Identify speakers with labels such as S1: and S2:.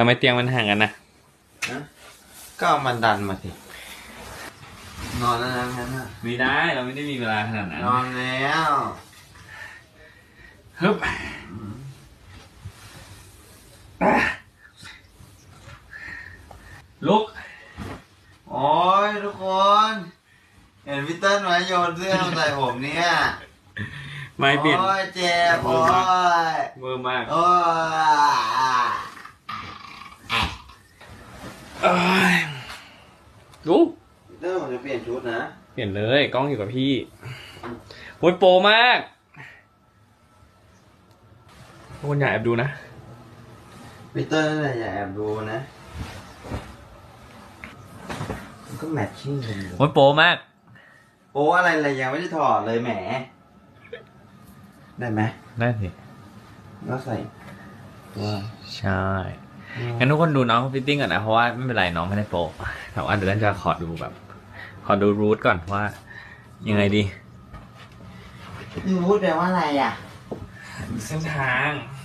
S1: ทำไมเตียงมันห่างกันนะ
S2: ก็เอามันดันมาสิ นอนแล้วนะงั้นน่ะ
S1: ไม่ได้เราไม่ได้มีเวลาขนาดนั้น
S2: นอนแล้ว
S1: ฮึบลุก
S2: โอ้ยทุกคน เห็นพี่เติ้ลไหมโยนเสื้อมาใส่ผมเนี่ย
S1: ไม่เปลี่ยน
S2: โอ้ยเจ็บโอ้ย
S1: เวอร์มาก
S2: โอ้ย
S1: เอ้ยลุก
S2: เติ้ลผมจะเปลี่ยนชุดนะ
S1: เปลี่ยนเลยกล้องอยู่กับพี่โอ้ยโปรมากทุกคนอย่าแอบดูนะ
S2: พี่เติ้ลนั่นแหละอย่าแอบดูนะมันก็แมทชิ่งกันอยู่
S1: โอ้ยโปรมาก
S2: โอ้อะไรเลยยังไม่ได้ถอดเลยแหม ได้ไหม
S1: นั่นสิ
S2: ก็ใส่ตัว
S1: ใช่ งั้นทุกคนดูน้องฟิตติ้งก่อนนะ เพราะว่าไม่เป็นไรน้องไม่ได้โปะแต่ว่าเดี๋ยวเราจะขอดูแบบ ขอดูรูทก่อนว่า ยังไงดี
S2: นี่พูดแปลว่าอะไรอะ
S1: เส้นทาง